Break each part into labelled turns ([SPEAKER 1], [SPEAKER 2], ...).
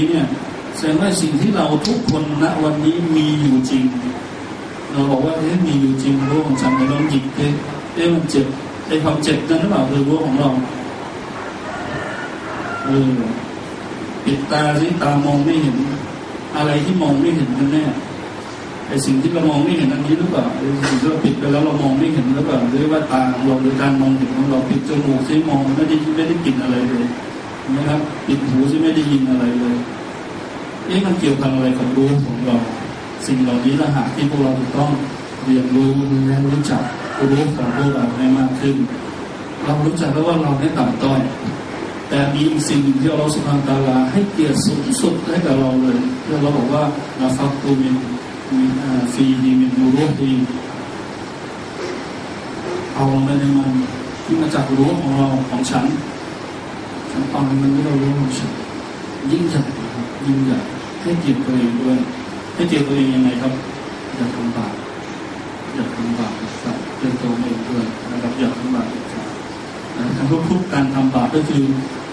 [SPEAKER 1] ี้เนี่ยแสดงว่าสิ่งที่เราทุกคนณวันนี้มีอยู่จริง เราบอกว่าเอ๊ะมีอยู่จริงรู้ของฉันในลองหยิบเอ๊ะเอ๊ะมันเจ็บไอ้ความเจ็บนั้นหรือเปล่าคือรู้ของเราเออปิดตาสิตามองไม่เห็น อะไรที่มองไม่เห็นกันแน่ไอ้สิ่งที่เรามองไม่เห็นอันนี้หรือเปล่าไอ้สิ่งที่เราปิดไปแล้วเรามองไม่เห็นหรือเปล่าหรือว่าตาของเราหรือการมองเห็นของเราปิดจมูกซิมองไม่ได้ไม่ได้กลิ่นอะไรเลย นะครับปิดหูซิไม่ได้ยินอะไรเลยเอ๊ะมันเกี่ยวพันอะไรกับรู้ของเรา สิ่งเหล่านี้ละหากที่พวกเราต้องเรียนรู้และรู้จักรู้ของพวกเราให้มากขึ้น เรารู้จักแล้วว่าเราไม่ต่ำต้อยแต่มีสิ่งที่เราสุภาตาลาให้เกียรติสูงสุดให้กับเราเลยที่เราบอกว่าเราฟักตูมินมีฟีดีมินรูรูดีเอาลงไปในมันที่มาจากรู้ของเราของฉัน ฉันฟังมันไม่เรารู้ของฉันยิ่งใหญ่ครับยิ่งใหญ่ให้เกียรติตัวเองด้วยให้เกียรติตัวเองยังไงครับอย่าทำบาปอย่าทำบาปครับเตือนตัวเองด้วยนะครับอย่าทำบาปครับการทุกๆการทำบาปก็คือ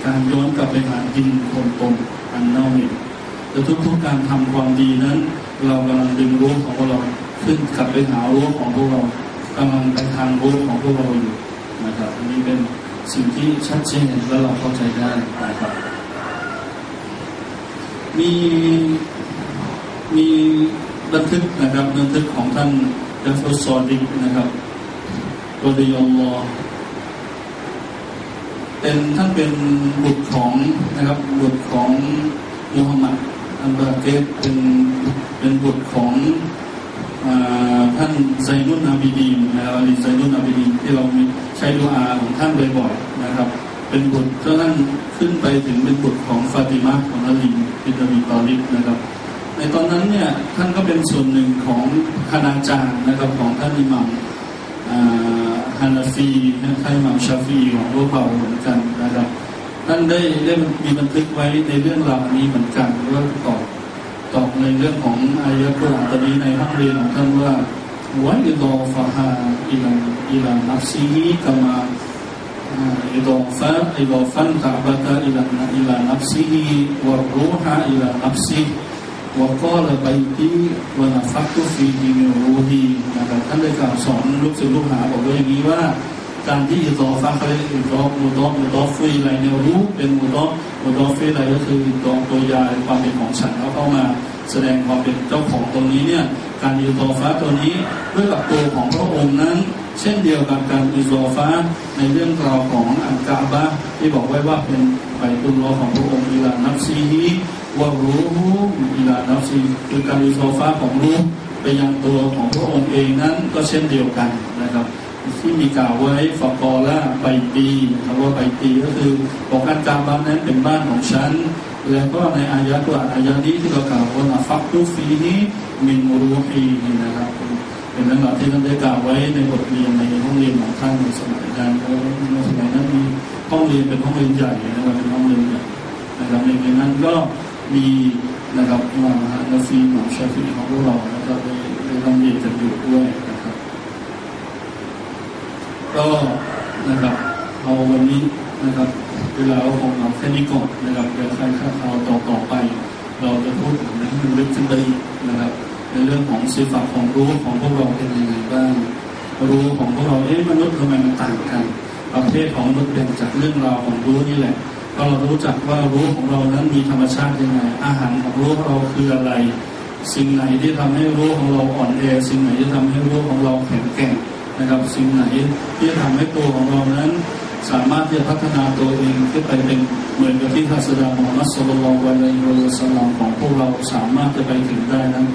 [SPEAKER 1] การย้อนกลับไปหาดินคนตมอันเน่าเหม็นแต่ทุกๆการทำความดีนั้น เรากำลังดึงรู้วของพวกเราขึ้นกลับไปหารู้ของพวกเรากำลังไปทางรู้ของพวกเราอยู่นะครับอันนี้เป็น สิ่งที่ชัดเจนและเราเข้าใจได้นะครับ มีมีบันทึกนะครับบันทึกของท่านดัฟซอดิกนะครับตัวดยลลอเป็นท่านเป็นบุตรของนะครับบุตรของมูฮัมหมัดอันบาเกตเป็นเป็นบุตรของท่านไซนุนอาบิดีนนะครับอลีไซนุนอาบิดีนที่เรา ใช้ดูอาของท่านบ่อยๆนะครับ เป็นบุตรท่านขึ้นไปถึงเป็นบุตรของฟาติมาของอาลีบิดาบีตอลิบนะครับ ในตอนนั้นเนี่ยท่านก็เป็นส่วนหนึ่งของคณาจารย์นะครับของท่านอิหมัมฮานาฟีท่านอิหมัมชาฟีของพวกเราเหมือนกันนะครับท่านได้ได้มีบันทึกไว้ในเรื่องราวนี้เหมือนกันว่าตอบตอบในเรื่องของอายะกุรอานตอนนี้ในห้องเรียนของท่านว่า วัอิดอฟาฮาอิลาอิลานัฟซีฮีกามา إضافة إضافة كعبة إلى إلى نفسه والروح إلى نفسه وقال بيتي ونفخت فيه من روحي นะครับท่านได้กล่าวสอนลูกศิษย์ลูกหาบอกว่าอย่างนี้ว่า การที่อิดอฟ้าเขาเรียกอิดอฟมุดอฟมุดอฟฟีอะไรเนี่ยรู้เป็นมุดอฟมุดอฟฟีอะไรก็คือตองตัวยาความเป็นของฉันเขาเข้ามาแสดงความเป็นเจ้าของตรงนี้เนี่ยการอิดอฟ้าตัวนี้ด้วยกับตัวของพระองค์นั้น เช่นเดียวกับการอิโซฟ้าในเรื่องราวของอัลกาบะที่บอกไว้ว่าเป็นไปตุลอของพระองค์อิลานับซีฮีวารู้อิลานับซีคือการอิโซฟ้าของรู้ไปยังตัวของพระองค์เองนั้นก็เช่นเดียวกันนะครับ ที่มีกล่าวไว้ฟอกอล่าใบปีคำว่าใบปีก็คือบอกอัลกาบะนั้นเป็นบ้านของฉัน แล้วก็ในอายะตัวอายะนี้ที่เรากล่าวว่าฟักตุฟีนี้มินรูฮีนะครับเป็นเรื่องราวที่ท่านได้กล่าวไว้ในบทเรียนในห้องเรียนของท่านในสมัยนั้นเพราะในสมัยนั้นมีห้องเรียนเป็นห้องเรียนใหญ่นะครับเป็นห้องเรียนใหญ่นะครับในนั้นก็มีนะครับมานาฟีหมอชาฟีของพวกเรานะครับได้ได้ห้องเรียนกันอยู่ด้วย ก็นะครับเอาวันนี้นะครับเวลาเราคงเอาแค่นี้ก่อนนะครับเดี๋ยวใครข้าเอาต่อต่อไป เราจะพูดถึงเรื่องลึกขึ้นไปนะครับในเรื่องของสิฟัของรู้ของพวกเราเป็นยังไงบ้างรู้ของพวกเราเอ๊ะมนุษย์ทำไมมันต่างกัน ประเภทของมนุษย์แบ่งจากเรื่องราวของรู้นี่แหละพอเรารู้จักว่ารู้ของเรานั้นมีธรรมชาติยังไง อาหารของรู้ของเราคืออะไร สิ่งไหนที่ทำให้รู้ของเราอ่อนแอสิ่งไหนที่ทำให้รู้ของเราแข็งแกร่ง นะครับสิ่งไหนที่ทำให้ตัวของเรานั้น สามารถที่จะพัฒนาตัวเองขึ้นไปเป็นเหมือนกับที่ทัศดามุฮัมมัดสุลลัลวะลัยฮิวะสัลลัมของพวกเราสามารถจะไปถึงได้นั้น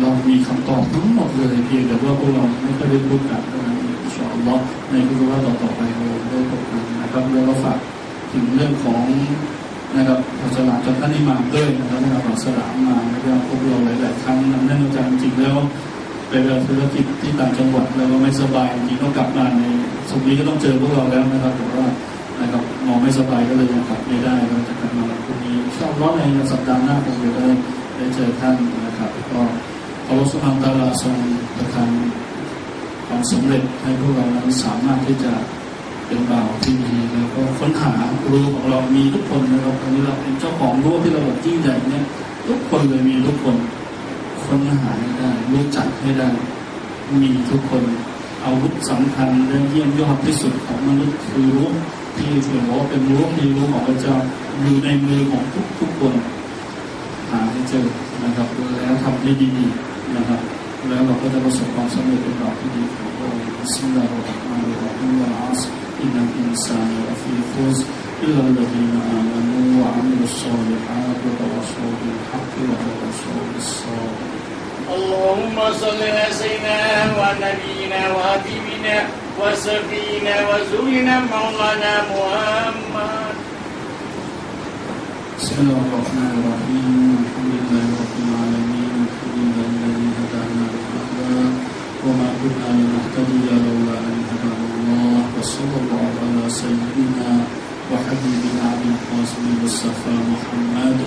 [SPEAKER 1] เรามีคำตอบทั้งหมดเลยเพียงแต่ว่าพวกเราไม่ค่อยได้พูดกันเท่านั้นอินชาอัลลอฮ์ในคุรว่าต่อต่อไปเราได้พบกันนะครับแล้วก็ฝากถึงเรื่องของนะครับศาสนาจากท่านอิหม่ามด้วยนะครับนะครับศาสนามานะครับพวกเราหลายๆครั้งนั้นแน่นอนจริงแล้ว ไปเดินธุรกิจที่ต่างจังหวัดแล้วก็ไม่สบายจริงก็กลับมาในสุขนี้ก็ต้องเจอพวกเราแล้วนะครับแต่ว่านะครับมองไม่สบายก็เลยยังกลับไม่ได้เราจะกลับมาวันพรุ่งนี้ชอบร้อนในสัปดาห์หน้าผมจะได้ได้เจอท่านนะครับก็ขอรสุภาพตาลาทรงประทานความสำเร็จให้พวกเรานั้นสามารถที่จะเป็นบ่าวที่ดีแล้วก็ค้นหารู้ของเรามีทุกคนนะครับตอนนี้เราเป็นเจ้าของรู้ที่เราแบบยิ่งใหญ่เนี่ยทุกคนเลยมีทุกคนค้นหาได้รู้จัก ให้ได้มีทุกคนอาวุธสำคัญและเยี่ยมยอดที่สุดของมนุษย์คือรู้ที่ถือว่าเป็นรู้ที่รู้ของพระเจ้าอยู่ในมือของทุกทุกคนหาให้เจอนะครับแล้วทำได้ดีๆนะครับแล้วเราก็จะประสบความสำเร็จเป็นดอกที่ดีของพระองค์สิ่งใดเราทำมาเราทำว่าอัสอินนัลอินซานละฟีฟุสอิลลัลลดีนอาม
[SPEAKER 2] اللهم صل على سيدنا ونبينا وحبيبنا وسفينا وزولنا مولانا محمد.
[SPEAKER 1] بسم الله الرحمن الرحيم. الحمد لله رب العالمين. الحمد لله الذي هدانا لهذا وما كنا لنهتدي لولا أن هدانا الله. وصلى الله على سيدنا وحبيبنا ابي القاسم المصطفى محمد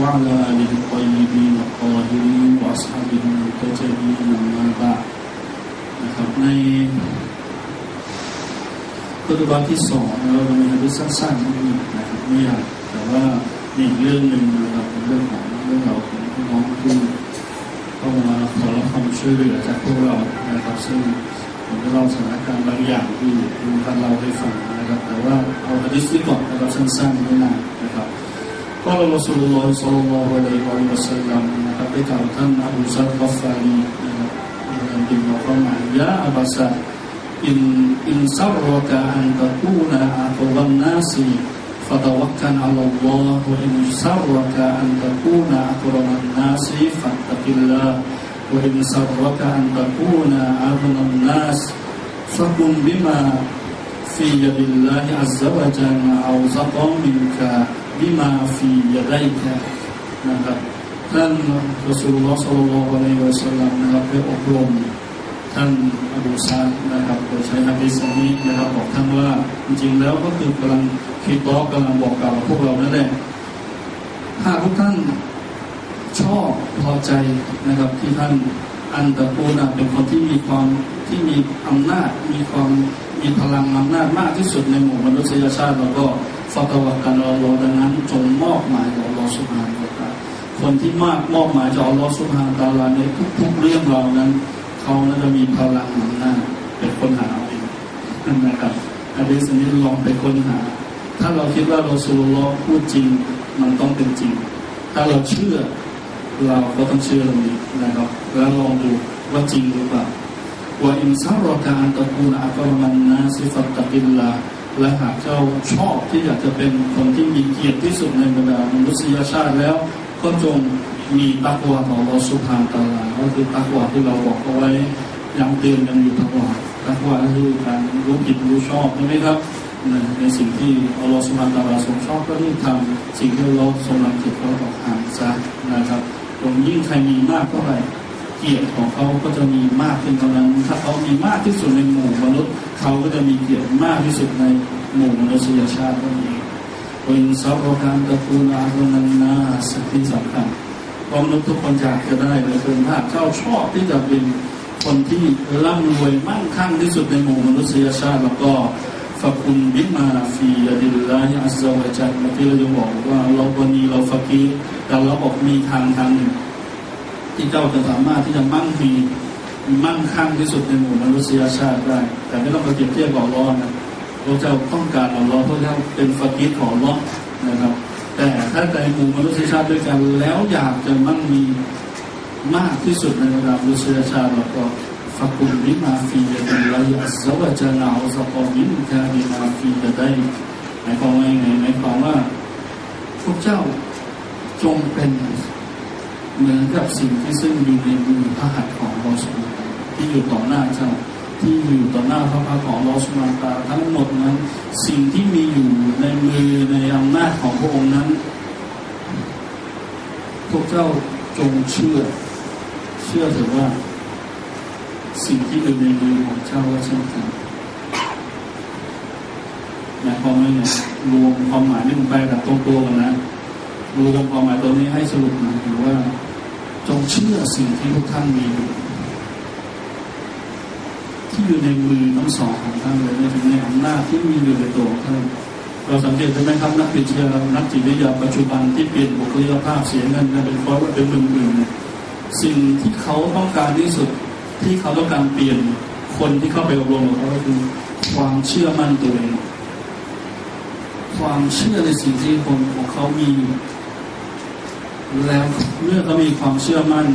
[SPEAKER 1] وعلى اله الطيبين الطاهرين واصحابه المنتجبين اما بعد นะครับในคุตบะที่สองเราจะมีฮะดิษสั้นๆนิดหนึงนะครับไม่อยากแต่ว่ามีอีกเรื่องหนึ่งนะครับเป็นเรื่องของเรื่องเราวของพี่น้องที่เข้ามาขอรับความช่วยเหลือจากพวกเรานะครับ ซึ่งผม จะลองสถานการณ์บางอย่างที่ลุงท่านเราได้ฟังนะครับแต่ว่าเอาฮะดิษนี้ก่อนนะครับสั้นๆไม่นานนะครับก็ลรอสูลุลลอฮ์สัลลัลลอฮุอะลัยฮิวะสัลลัมนะครับได้กล่าวท่านอบูซัดกัฟฟารีนะครับเป็นบอกว่ายาอับาซาอินอินซัรรกะอันตะกูนาอัตวันนาสีฟะตะวักกันอัลลอฮ์อินซัรรกะอันตะกูนาอัตวันนาสีฟัตตะกิลลาห์ وإن سرك أن تكون أغنى الناس فكن بما في يد الله عز وجل أوزق منك بما في يديك นะครับท่านรอสูลุลลอฮ์ศ็อลลัลลอฮุอะลัยฮิวะซัลลัมนะครับได้อบรม ท่านอบูซานนะครับโดยใช้ฮะดิษนี้นะครับบอกท่านว่าจริงๆแล้วก็คือกำลังคิดต่อกำลังบอกกล่าวกับพวกเรานั่นแหละถ้าทุกท่าน ชอบพอใจนะครับที่ท่านอันตะปูนะเป็นคนที่มีความที่มีอำนาจ มีความมีพลังอำนาจมากที่สุดในหมู่มนุษยชาติเราก็ฟาตวะกันรอรอดังนั้นจงมอบหมายของอัลลอฮฺสุบฮานตะคนที่มากมอบหมายจากอัลลอฮฺสุบฮานตะอาลาในทุกๆเรื่องเรานั้น เขานั้นจะมีพลังอำนาจเป็นคนหาเองนั่นนะครับอันนี้สิ่งที่ลองไปค้นหา ถ้าเราคิดว่าเราสูลลอพูดจริง มันต้องเป็นจริง ถ้าเราเชื่อ เราก็ต้องเชื่อตรงนี้นะครับ แล้วลองดูว่าจริงหรือเปล่าว่าอินซารอการตะกูลอักรมันนาซิฟัตตะกิลลาและหากเจ้าชอบที่อยากจะเป็นคนที่มีเกียรติที่สุดในบรรดามนุษยชาติแล้ว ก็จงมีตักวาของเราสุภาตาลาก็คือตักวาที่เราบอกเอาไว้ย้ำเตือนกันอยู่ตลอดตักวาก็คือการรู้ผิดรู้ชอบใช่ไหมครับในสิ่งที่อัลลอฮฺสุบฮานตาลาทรงชอบก็รีบทำสิ่งที่อัลลอฮฺทรงรังเกียจก็ออกห่างซะนะครับ ตรงยิ่งใครมีมากเท่าไหร่เกียรติของเขาก็จะมีมากขึ้นเท่านั้น ถ้าเขามีมากที่สุดในหมู่มนุษย์ เขาก็จะมีเกียรติมากที่สุดในหมู่มนุษยชาตินั่นเองเป็นซับโรการตะกูลอารุนันนาสิ่งที่สำคัญเพรามนุษย์ทุกคนอยากจะได้เลยเป็นถ้าเจ้าชอบที่จะเป็นคนที่ร่ำรวยมั่งคั่งที่สุดในหมู่มนุษยชาติแล้วก็ ฟักคุณบิมาฟียดิลลาฮิอัลลอฮฺจัลเมื่อกี้เราจะบอกว่าเราวันนี้เราฟักีแต่เราบอกมีทางทางหนึ่งที่เจ้าจะสามารถที่จะมั่งมีมั่งคั่งที่สุดในหมู่มนุษยชาติได้ แต่ไม่ต้องไปเปรียบเทียบกับอัลเลอนะพระเจ้าต้องการอัลเลอฮ์พราะเจ้าเป็นฟักีของอัลเลอนะครับ แต่ถ้าในหมู่มนุษยชาติด้วยกันแล้วอยากจะมั่งมีมากที่สุดในระดับมนุษยชาติเราก็ ฟักกุลบิมาฟียดิลลาฮิอัลลอฮฺจะลาอัลซะกอมินกาบิมาฟียได้หมายความว่าไงหมายความว่าพวกเจ้าจงเป็นเหมือนกับสิ่งที่ซึ่งอยู่ในมือพระหัตถ์ของลอสมาที่อยู่ต่อหน้าเจ้าที่อยู่ต่อหน้าพระพักของลอสมาตาทั้งหมดนั้น สิ่งที่มีอยู่ในมือในอำนาจของพระองค์นั้น พวกเจ้าจงเชื่อ เชื่อเถอว่า สิ่งที่อยู่ในมือของเจ้าก็เช่นกันหมายความว่าไงรวมความหมายนี่ผมไปแบบตรงตัวกันนะรวมความหมายตัวนี้ให้สรุปหนะคือว่า จงเชื่อสิ่งที่ทุกท่านมีอยู่ที่อยู่ในมือทั้งสองของท่านเลยในถึงในอำนาจที่มีอยู่ในตัวท่านเราสังเกตได้ไหมครับนักวิทยานักจิตวิทยาปัจจุบันที่เปลี่ยนบุคลิกภาพเสียเงินนเป็นฟอสเป็นหมื่นๆสิ่งที่เขาต้องการที่สุด ที่เขาต้องการเปลี่ยนคนที่เข้าไปอบรมกับเขาก็คือความเชื่อมั่นตัวเองความเชื่อในสิ่งที่คนของเขามีอยู่แล้วเมื่อเขามีความเชื่อมั่น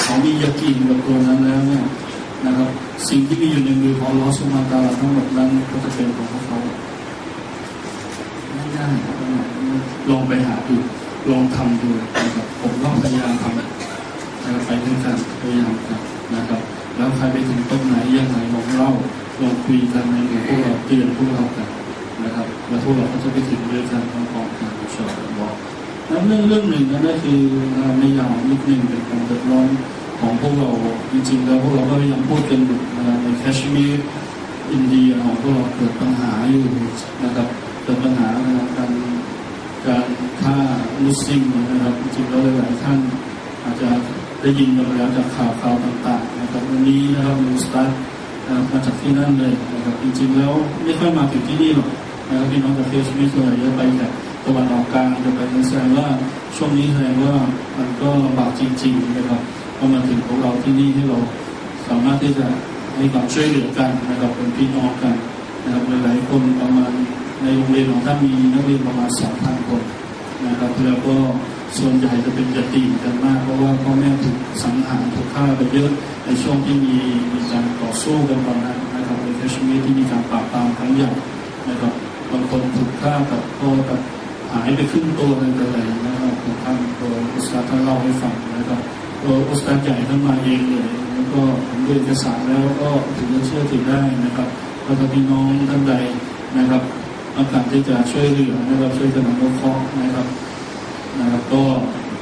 [SPEAKER 1] เขามียากินกับตัวนั้นแล้วเนี่ยนะครับ สิ่งที่มีอยู่ในมือของลอสุมาตาลาทั้งหมดนั้นก็จะเป็นของพวกเขาไม่ได้ลองไปหาดูลองทำดูนะครับผมก็พยายามทำนะครับไปด้วยกันพยายามนะครับ แล้วใครไปถึงตรงไหนยังไงลองเล่าลองคุยกันในหมู่พวกเราเตือนพวกเรากันนะครับ แล้วพวกเราก็จะไปถึงด้วยกันพร้อมๆกันอินชอัลลอฮ์แล้วเรื่องเรื่องหนึ่งนั่นก็คือในยามนิดหนึ่งเป็นความเดือดร้อนของพวกเราจริงๆแล้วพวกเราก็ยังพูดกันอยู่นะครับในแคชมีร์อินเดียของพวกเราเกิดปัญหาอยู่นะครับเกิดปัญหานการการฆ่ามุสลิมนะครับจริงๆแล้วหลายๆท่านอาจจะ ได้ยินกันไปแล้วจากข่าวข่าวต่างๆนะครับวันนี้นะครับมิสตาร์นะครับมาจากที่นั่นเลยนะครับจริงๆแล้วไม่ค่อยมาถึงที่นี่หรอกนะครับพี่น้องจากเฟซบุ๊กเลยจะไปแต่ตะวันออกกลางจะไปแสดงว่าช่วงนี้แสดงว่ามันก็ลำบากจริงๆนะครับพอมาถึงพวกเราที่นี่ที่เราสามารถที่จะให้ความช่วยเหลือกันนะครับเป็นพี่น้องกันนะครับหลายๆคนประมาณในโรงเรียนของท่านมีนักเรียนประมาณสองพันคนนะครับแล้วก็ ส่วนใหญ่จะเป็นยติกันมาก เพราะว่าพ่อแม่ถูกสังหารถูกฆ่าไปเยอะในช่วงที่มีมีการต่อสู้กันตอนนั้นนะครับในแคชเมียร์ที่มีการปราบปรามครั้งใหญ่นะครับบางคนถูกฆ่ากับพ่อกับหายไปครึ่งตัวเลยเลยนะครับผมท่านตัวอุสตาท่านเล่าให้ฟังนะครับตัวอุสตาใหญ่ท่านมาเองเลยแล้วก็ผมดูเอกสารแล้วก็ถึงจะเชื่อถือได้นะครับแล้วถ้าพี่น้องท่านใดนะครับต้องการที่จะช่วยเหลือนะครับช่วยกันอนุเคราะห์นะครับ นะครับก็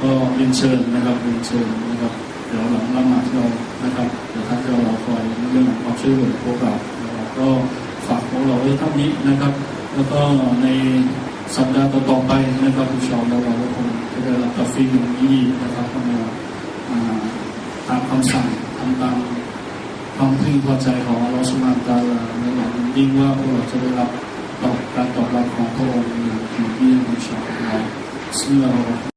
[SPEAKER 1] ก็เรียนเชิญนะครับเรียนเชิญนะครับเดี๋ยวหลังละหมาดเรานะครับเดี๋ยวท่านจะรอคอยเรื่องของความช่วยเหลือพวกเรานะครับก็ฝากพวกเราไว้เท่านี้นะครับ แล้วก็ในสัปดาห์ต่อๆไปนะครับอินชาอัลลอฮ์เราก็คงจะได้รับกาฟีอย่างนี้นะครับข้ามาอ่าตามคำสั่งทำตามความพึงพอใจของอัลลอฮฺสุบานตาลาในหวังยิ่งว่าพวกเราจะได้รับตอบการตอบรับของพระองค์อย่างดีเยี่ยมอินชาอัลลอ 嗯